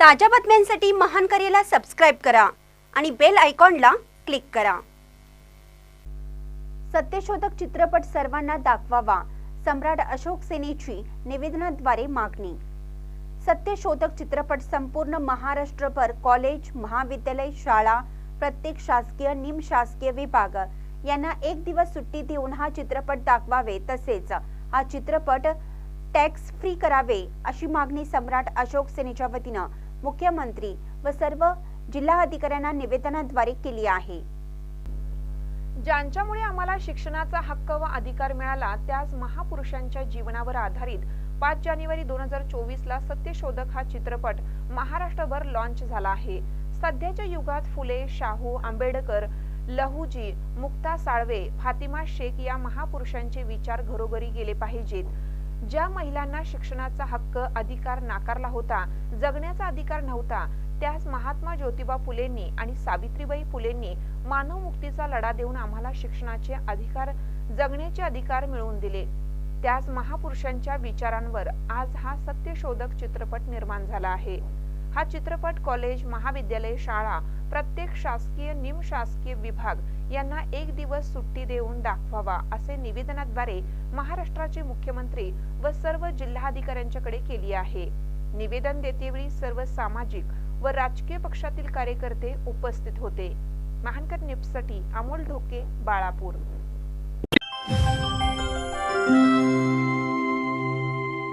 ताज्या बातम्यांसाठी महान करेला सबस्क्राईब करा आणि बेल आयकॉनला क्लिक करा. सत्यशोधक चित्रपट सर्वांना दाखवावा सम्राट अशोक सेनेची निवेदनाद्वारे मागणी. सत्यशोधक चित्रपट संपूर्ण महाराष्ट्रभर कॉलेज महाविद्यालय शाळा प्रत्येक शासकीय निमशासकीय विभाग यांना एक दिवस सुट्टी देऊन हा चित्रपट दाखवावे तसेच हा चित्रपट टॅक्स फ्री करावे अशी मागणी सम्राट अशोक सेनेच्या वतीनं मुख्यमंत्री व सर्व जिल्हा अधिकाऱ्यांना निवेदनाद्वारे केली आहे. ज्यांच्यामुळे आम्हाला शिक्षणाचा हक्क व अधिकार मिळाला त्याच महापुरुषांच्या जीवनावर आधारित पाच जानेवारी दोन हजार चोवीस ला सत्यशोधक हा चित्रपट महाराष्ट्रभर लॉन्च झाला आहे. सध्याच्या युगात फुले शाहू आंबेडकर लहुजी मुक्ता साळवे फातिमा शेख या महापुरुषांचे विचार घरोघरी गेले पाहिजेत. ज्या महिलांना शिक्षणाचा हक्क अधिकार नाकारला होता जगण्याचा अधिकार नव्हता त्यास महात्मा ज्योतिबा फुलेंनी आणि सावित्रीबाई फुलेंनी मानव मुक्तीचा लढा देऊन आम्हाला शिक्षणाचे अधिकार जगण्याचे अधिकार मिळवून दिले. त्याच महापुरुषांच्या विचारांवर आज हा सत्यशोधक चित्रपट निर्माण झाला आहे. हा चित्रपट कॉलेज महाविद्यालय शाळा प्रत्येक शासकीय निमशासकीय विभाग यांना एक दिवस सुट्टी देऊन दाखवावा असे निवेदनाद्वारे महाराष्ट्राचे मुख्यमंत्री व सर्व जिल्हाधिकाऱ्यांच्याकडे केली आहे. निवेदन देतेवेळी सर्व सामाजिक व राजकीय पक्षातील कार्यकर्ते उपस्थित होते. महानकर न्यूजसाठी अमोल ढोके बाळापूर.